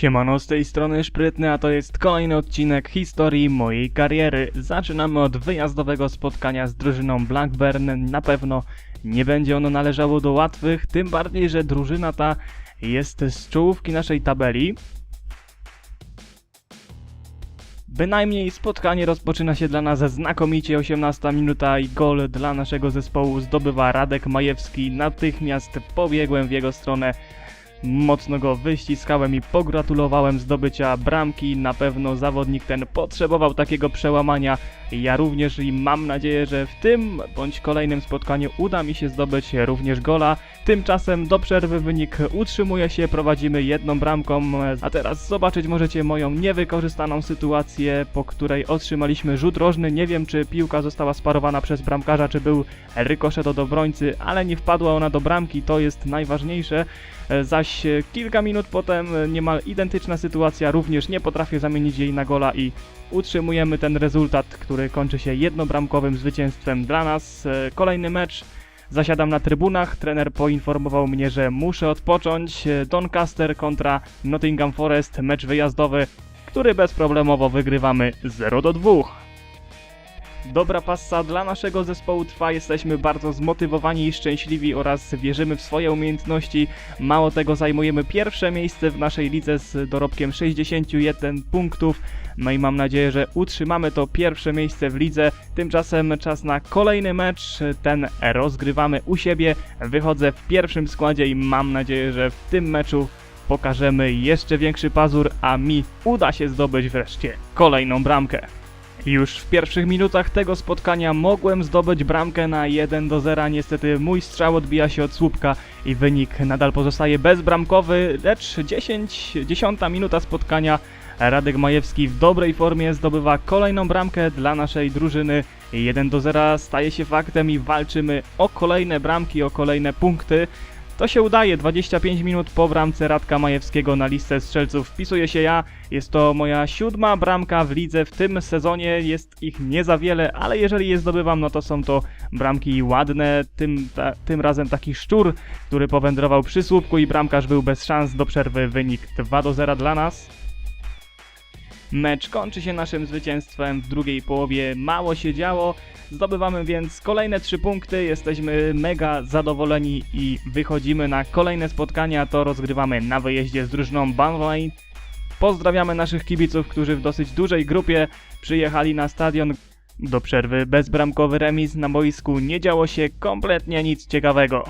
Siemano, z tej strony Szprytny, a to jest kolejny odcinek historii mojej kariery. Zaczynamy od wyjazdowego spotkania z drużyną Blackburn. Na pewno nie będzie ono należało do łatwych, tym bardziej, że drużyna ta jest z czołówki naszej tabeli. Bynajmniej spotkanie rozpoczyna się dla nas znakomicie, 18 minuta i gol dla naszego zespołu zdobywa Radek Majewski. Natychmiast pobiegłem w jego stronę, mocno go wyściskałem i pogratulowałem zdobycia bramki. Na pewno zawodnik ten potrzebował takiego przełamania. Ja również i mam nadzieję, że w tym bądź kolejnym spotkaniu uda mi się zdobyć również gola. Tymczasem do przerwy wynik utrzymuje się, prowadzimy jedną bramką, a teraz zobaczyć możecie moją niewykorzystaną sytuację, po której otrzymaliśmy rzut rożny. Nie wiem, czy piłka została sparowana przez bramkarza, czy był rykoszet od obrońcy, ale nie wpadła ona do bramki, to jest najważniejsze. E, Zaś e, kilka minut potem e, niemal identyczna sytuacja, również nie potrafię zamienić jej na gola i utrzymujemy ten rezultat, który kończy się jednobramkowym zwycięstwem dla nas. Kolejny mecz. Zasiadam na trybunach, trener poinformował mnie, że muszę odpocząć. Doncaster kontra Nottingham Forest, mecz wyjazdowy, który bezproblemowo wygrywamy 0 do 2. Dobra passa dla naszego zespołu trwa, jesteśmy bardzo zmotywowani i szczęśliwi oraz wierzymy w swoje umiejętności. Mało tego, zajmujemy pierwsze miejsce w naszej lidze z dorobkiem 61 punktów. No i mam nadzieję, że utrzymamy to pierwsze miejsce w lidze. Tymczasem czas na kolejny mecz, ten rozgrywamy u siebie. Wychodzę w pierwszym składzie i mam nadzieję, że w tym meczu pokażemy jeszcze większy pazur, a mi uda się zdobyć wreszcie kolejną bramkę. Już w pierwszych minutach tego spotkania mogłem zdobyć bramkę na 1 do 0. Niestety mój strzał odbija się od słupka i wynik nadal pozostaje bezbramkowy, lecz 10, 10 minuta spotkania Radek Majewski w dobrej formie zdobywa kolejną bramkę dla naszej drużyny. 1 do 0 staje się faktem i walczymy o kolejne bramki, o kolejne punkty. To się udaje, 25 minut po bramce Radka Majewskiego na listę strzelców wpisuję się ja. Jest to moja siódma bramka w lidze w tym sezonie, jest ich nie za wiele, ale jeżeli je zdobywam, no to są to bramki ładne. Tym, ta, tym razem taki szczur, który powędrował przy słupku i bramkarz był bez szans do przerwy. Wynik 2 do 0 dla nas. Mecz kończy się naszym zwycięstwem w drugiej połowie. Mało się działo, zdobywamy więc kolejne trzy punkty. Jesteśmy mega zadowoleni i wychodzimy na kolejne spotkania. To rozgrywamy na wyjeździe z drużyną Burnley. Pozdrawiamy naszych kibiców, którzy w dosyć dużej grupie przyjechali na stadion. Do przerwy bezbramkowy remis na boisku nie działo się kompletnie nic ciekawego.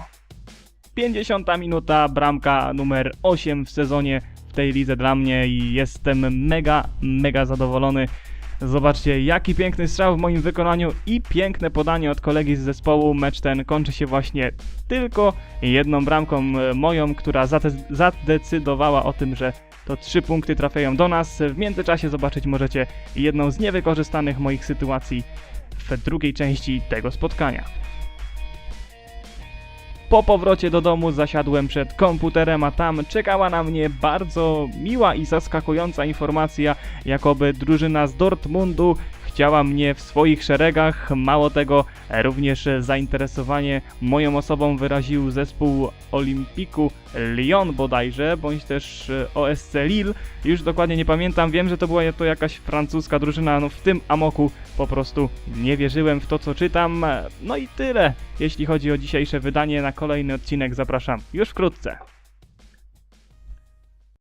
50 minuta, bramka numer 8 w sezonie tej lidze dla mnie i jestem mega, mega zadowolony. Zobaczcie, jaki piękny strzał w moim wykonaniu i piękne podanie od kolegi z zespołu. Mecz ten kończy się właśnie tylko jedną bramką e, moją, która zadecydowała o tym, że to trzy punkty trafiają do nas. W międzyczasie zobaczyć możecie jedną z niewykorzystanych moich sytuacji w drugiej części tego spotkania. Po powrocie do domu zasiadłem przed komputerem, a tam czekała na mnie bardzo miła i zaskakująca informacja, jakoby drużyna z Dortmundu chciała mnie w swoich szeregach. Mało tego, również zainteresowanie moją osobą wyraził zespół Olimpiku Lyon bodajże, bądź też OSC Lille. Już dokładnie nie pamiętam, wiem, że to była to jakaś francuska drużyna, no w tym amoku po prostu nie wierzyłem w to, co czytam. No i tyle, jeśli chodzi o dzisiejsze wydanie. Na kolejny odcinek zapraszam już wkrótce.